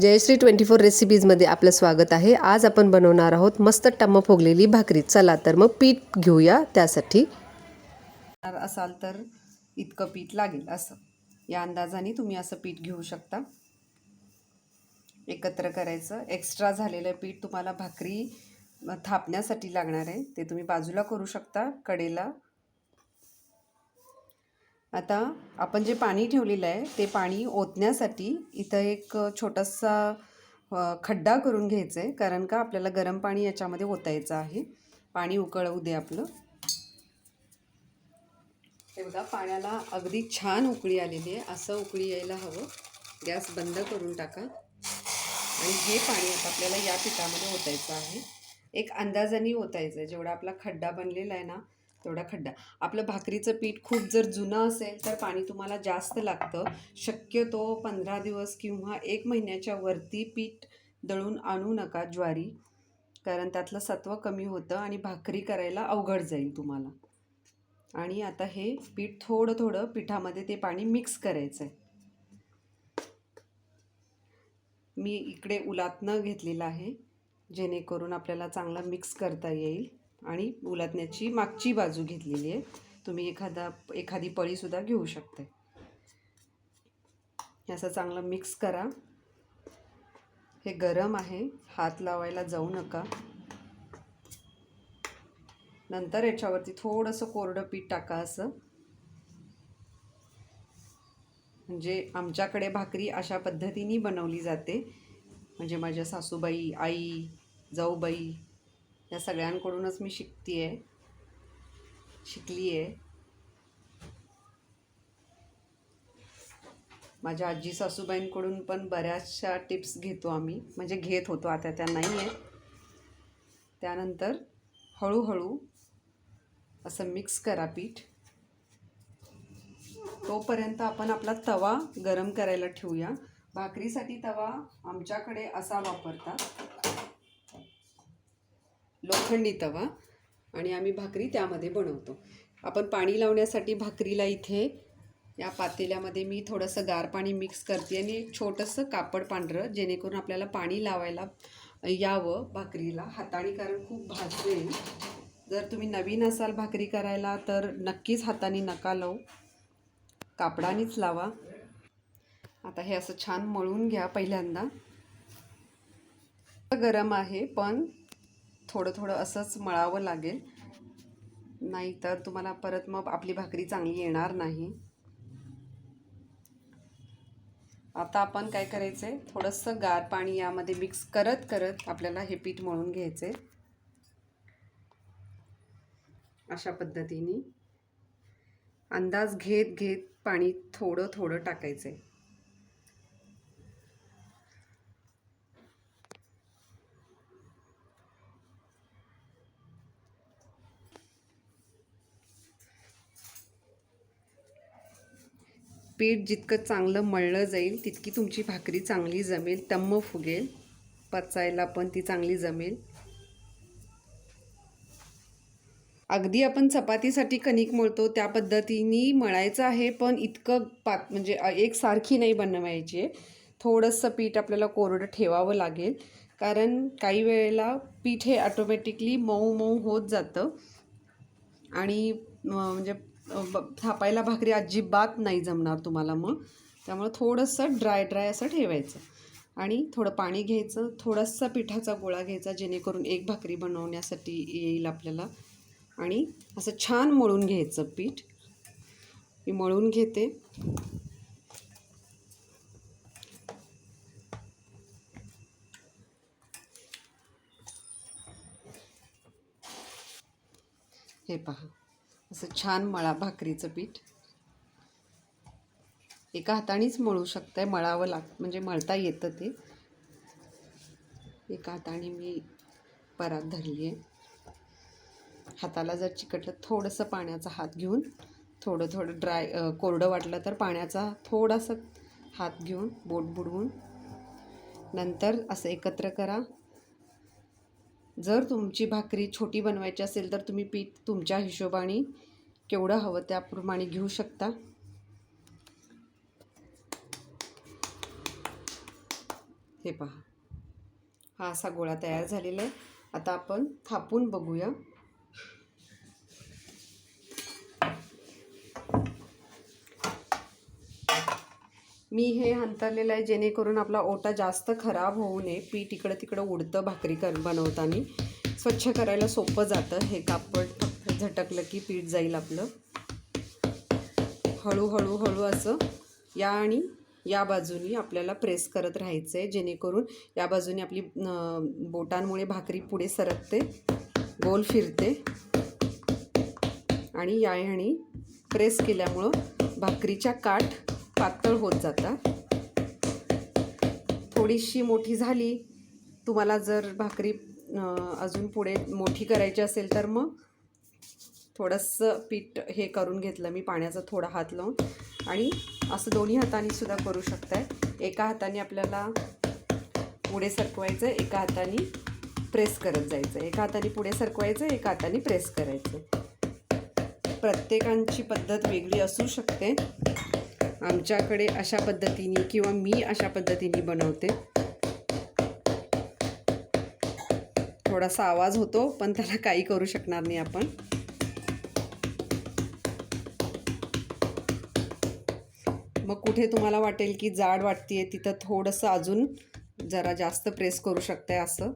Jayashree twenty four रेसिपीजमध्ये आपलं स्वागत आहे. आज आपण बनवणार आहोत मस्त टम्म फोगलेली भाकरी. चला तर मग पीठ घेऊया. त्यासाठी असाल तर इतकं पीठ लागेल असं. या अंदाजाने तुम्ही असं पीठ घेऊ शकता. एकत्र करायचं. एक्स्ट्रा झालेलं पीठ तुम्हाला भाकरी थापण्यासाठी लागणार आहे. ते तुम्ही बाजूला करू शकता. कडेला आता आपण जे पाणी ठेवलेलं आहे ते पाणी ओतण्यासाठी इथं एक छोटासा खड्डा करून घ्यायचं आहे कारण का आपल्याला गरम पाणी याच्यामध्ये ओतायचं आहे. पाणी उकळवू दे आपलं. हे बघा पाण्याला अगदी छान उकळी आलेली आहे. असं उकळी यायला हवं. गॅस बंद करून टाका. आणि हे पाणी आता आपल्याला या पिठामध्ये ओतायचं आहे. एक अंदाजाने ओतायचं आहे. जेवढा आपला खड्डा बनलेला आहे ना तेवढा खड्डा. आपलं भाकरीचं पीठ खूप जर जुनं असेल तर पाणी तुम्हाला जास्त लागतं. शक्यतो पंधरा दिवस किंवा एक महिन्याच्या वरती पीठ दळून आणू नका ज्वारी कारण त्यातलं सत्व कमी होतं आणि भाकरी करायला अवघड जाईल तुम्हाला. आणि आता हे पीठ थोडं थोडं पिठामध्ये ते पाणी मिक्स करायचं आहे मी इकडे उलातनं घेतलेलं आहे जेणेकरून आपल्याला चांगला मिक्स करता येईल. आणि उलटण्याची मागची बाजू घेतलेली आहे. तुम्ही एखादा एखादी पळीसुद्धा घेऊ शकते असं चांगलं मिक्स करा. हे गरम आहे. हात लावायला जाऊ नका. नंतर याच्यावरती थोडंसं कोरडं पीठ टाका असं. म्हणजे आमच्याकडे भाकरी अशा पद्धतीने बनवली जाते. म्हणजे माझ्या सासूबाई आई जाऊबाई या सगळ्यांकडूनच मी शिकते आहे शिकली आहे माझ्या आजी सासूबाईंकडून पण बऱ्याचशा टिप्स घेतो आम्ही. म्हणजे घेत होतो आता त्या नाही आहे त्यानंतर हळूहळू असं मिक्स करा पीठ. तोपर्यंत आपण आपला तवा गरम करायला ठेवूया. भाकरीसाठी तवा आमच्याकडे असा वापरतात. लोखंडी तवा आणि आम्ही भाकरी त्यामध्ये बनवतो. आपण पाणी लावण्यासाठी भाकरीला इथे या पातेल्यामध्ये मी थोडंसं गार पाणी मिक्स करते आणि एक छोटंसं कापड पांढरं जेणेकरून आपल्याला पाणी लावायला यावं भाकरीला. हाताने कारण खूप भाजते जर तुम्ही नवीन असाल भाकरी करायला तर नक्कीच हाताने नका लावू. कापडानेच लावा. आता हे असं छान मळून घ्या पहिल्यांदा. गरम आहे पण थोडं थोडं असंच मळावं लागेल. नाहीतर तुम्हाला परत मग आपली भाकरी चांगली येणार नाही. आता आपण काय करायचं आहे थोडंसं गार पाणी यामध्ये मिक्स करत करत आपल्याला हे पीठ मळून घ्यायचे अशा पद्धतीने. अंदाज घेत घेत पाणी थोडं थोडं टाकायचं आहे पीठ जितकं चांगलं मळलं जाईल तितकी तुमची भाकरी चांगली जमेल तम्म फुगेल. पचायला पण ती चांगली जमेल. अगदी आपण चपातीसाठी कणिक मळतो त्या पद्धतीने मळायचं आहे पण इतकं पात म्हणजे एकसारखी नाही बनवायची. आहे थोडंसं पीठ आपल्याला कोरडं ठेवावं लागेल. कारण काही वेळेला पीठ हे ऑटोमॅटिकली मऊ मऊ होत जातं. आणि म्हणजे थापायला भाकरी अजिबात नाही जमणार तुम्हाला मग. त्यामुळं थोडंसं ड्राय ड्राय असं ठेवायचं. आणि थोडं पाणी घ्यायचं थोडासा पिठाचा गोळा घ्यायचा जेणेकरून एक भाकरी बनवण्यासाठी येईल आपल्याला. आणि असं छान मळून घ्यायचं पीठ. मी मळून घेते. हे पहा. असं छान मळा भाकरीचं पीठ. एका हातानेच मळू शकताय मळावं लाग म्हणजे मळता येतं ते. एका हाताने मी परात धरली आहे हाताला जर चिकटलं थोडंसं पाण्याचा हात घेऊन थोडं थोडं ड्राय कोरडं वाटलं तर पाण्याचा थोडासा हात घेऊन बोट बुडवून नंतर असं एकत्र करा. जर तुमची भाकरी छोटी बनवायची असेल तर तुम्ही पीठ तुमच्या हिशोबाने केवढं हवं त्याप्रमाणे घेऊ शकता. हे पहा. हा असा गोळा तयार झालेला आहे. आता आपण थापून बघूया. मी हे हंतरलेलं आहे जेणेकरून आपला ओटा जास्त खराब होऊ नये. पीठ इकडं तिकडं उडतं भाकरी कर बनवताना. स्वच्छ करायला सोपं जातं. हे कापड फक्त झटकलं की पीठ जाईल आपलं. हळूहळू हळू असं या आणि या बाजूनी आपल्याला प्रेस करत राहायचं आहे जेणेकरून या बाजूने आपली बोटांमुळे भाकरी पुढे सरकते गोल फिरते. आणि या ह्यानी प्रेस केल्यामुळं भाकरीच्या काठ पातळ होत जातात थोडीशी मोठी झाली तुम्हाला जर भाकरी अजून पुढे मोठी करायची असेल तर मग थोडंसं पीठ हे करून घेतलं मी पाण्याचा थोडा हात लावून. आणि असं दोन्ही हाताने सुद्धा करू शकताय. एका हाताने आपल्याला पुढे सरकवायचं एका हाताने प्रेस करत जायचं. एका हाताने पुढे सरकवायचं एका हाताने प्रेस करायचं. प्रत्येकांची पद्धत वेगळी असू शकते. आमच्याकडे अशा पद्धतीने किंवा मी अशा पद्धतीने बनवते. थोडासा आवाज होतो पण त्याला काही करू शकणार नाही आपण. मग कुठे तुम्हाला वाटेल की जाड वाटते तिथं थोडंसं अजून जरा जास्त प्रेस करू शकते असं.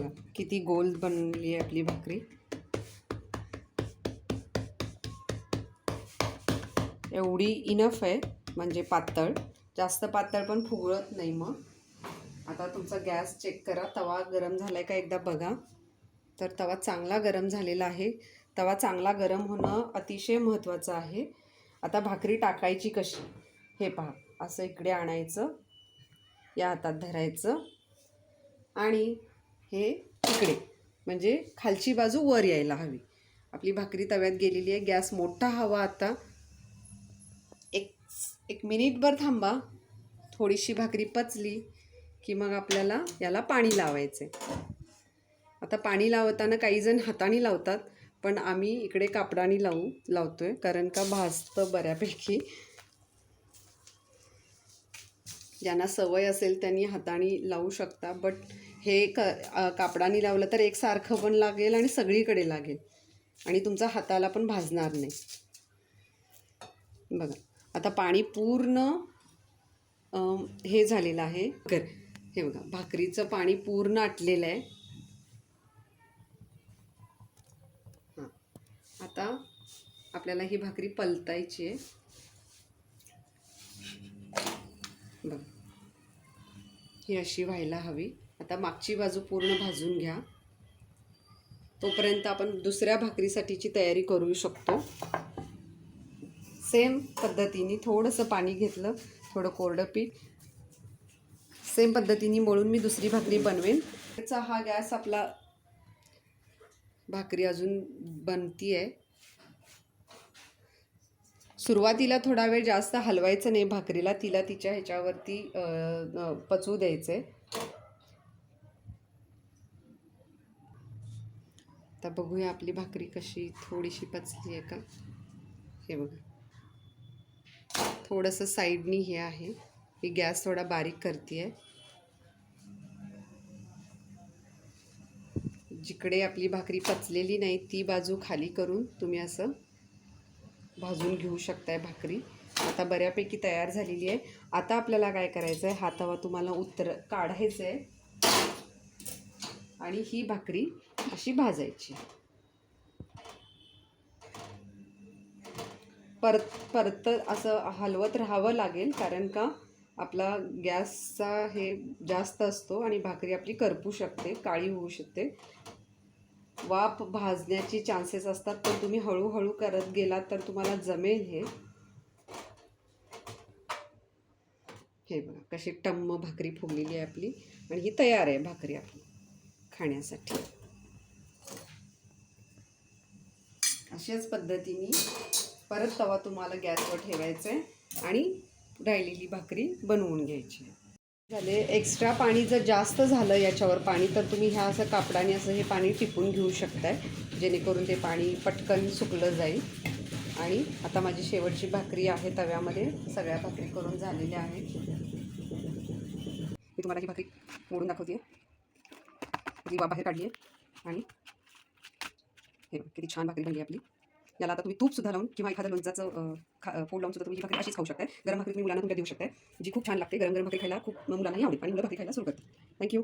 बघा किती गोल बनली आहे आपली भाकरी. एवढी इनफ आहे म्हणजे पातळ. जास्त पातळ पण फुगळत नाही मग. आता तुमचा गॅस चेक करा तवा गरम झाला आहे का एकदा बघा. तर तवा चांगला गरम झालेला आहे. तवा चांगला गरम होणं अतिशय महत्त्वाचं आहे. आता भाकरी टाकायची कशी? हे पहा असं इकडे आणायचं. या हातात धरायचं. आणि हे इकडे म्हणजे खालची बाजू वर यायला हवी. आपली भाकरी तव्यात गेलेली आहे. गॅस मोठा हवा आता. एक एक मिनिटभर थांबा. थोडीशी भाकरी पचली की मग आपल्याला याला पाणी लावायचं आहे आता पाणी लावताना काही जण हाताने लावतात पण आम्ही इकडे कापडाने लावू लावतो आहे कारण का भाजतं बऱ्यापैकी. ज्यांना सवय असेल त्यांनी हाताने लावू शकता. बट हे क कापडानी कापडाने लावलं तर एकसारखं पण लागेल आणि सगळीकडे लागेल. आणि तुमचा हाताला पण भाजणार नाही. बघा आता पाणी पूर्ण हे झालेलं आहे. कर हे बघा भाकरीचं पाणी पूर्ण आटलेलं आहे. हां आता आपल्याला ही भाकरी पलतायची आहे. बघ ही अशी व्हायला हवी. आता मागची बाजू पूर्ण भाजून घ्या. तोपर्यंत आपण दुसऱ्या भाकरीसाठीची तयारी करू शकतो. सेम पद्धतीने थोडंसं पाणी घेतलं थोडं कोरडं पीठ. सेम पद्धतीने मळून मी दुसरी भाकरी बनवेन. त्याचा हा गॅस आपला भाकरी अजून बनती आहे सुरुवातीला थोडा वेळ जास्त हलवायचं नाही भाकरीला तिला तिच्या ह्याच्यावरती पचवू द्यायचं आहे आता बघूया आपली भाकरी कशी थोडीशी पचली आहे का. हे बघा. थोडंसं साईडनी हे आहे. मी गॅस थोडा बारीक करते आहे जिकडे आपली भाकरी पचलेली नाही ती बाजू खाली करून तुम्ही असं भाजून घेऊ शकताय भाकरी. आता बऱ्यापैकी तयार झालेली आहे. आता आपल्याला काय करायचं आहे हातावा तुम्हाला उत्तर काढायचं आहे आणि ही भाकरी अशी भाजायची. परत परत असं हलवत राहावं लागेल कारण का आपला गॅसचा हे जास्त असतो आणि भाकरी आपली करपू शकते काळी होऊ शकते. वाफ भाजण्याची चान्सेस असतात पण तुम्ही हळूहळू करत गेलात तर तुम्हाला जमेल हे. हे बघा कशी टम्म भाकरी फुगलेली आहे आपली आणि ही तयार आहे भाकरी आपली खाण्यासाठी. अशाच पद्धतीने परत तवा तुम्हाला गॅसवर ठेवायचा आहे आणि राहिलेली भाकरी बनवून घ्यायची. झाले एक्स्ट्रा पाणी जर जास्त झालं याच्यावर पाणी तर तुम्ही ह्या असं कापडाने असं हे पाणी टिपून घेऊ शकताय जेणेकरून ते पाणी पटकन सुकलं जाईल. आणि आता माझी शेवटची भाकरी आहे तव्यामध्ये सगळ्या भाकरी करून झालेल्या आहेत. मी तुम्हाला ही भाकरी मोडून दाखवते ती वा बाहेर काढली आहे आणि हे किती छान भाकरी बनली आपली. याला आता तुम्ही तूप सुद्धा लावून किंवा एखाद्या लोणचाचं खा फोड लावून सुद्धा तुम्ही ही भाकरी अशीच खाऊ शकताय. गरम भाकरी तुम्ही मुलांना तुमच्या देऊ शकताय जी खूप छान लागते गरम गरम भाकरी खायला खूप मुलांनाही आवडेल आणि मुलं भाकरी खायला सुरू करते थँक्यू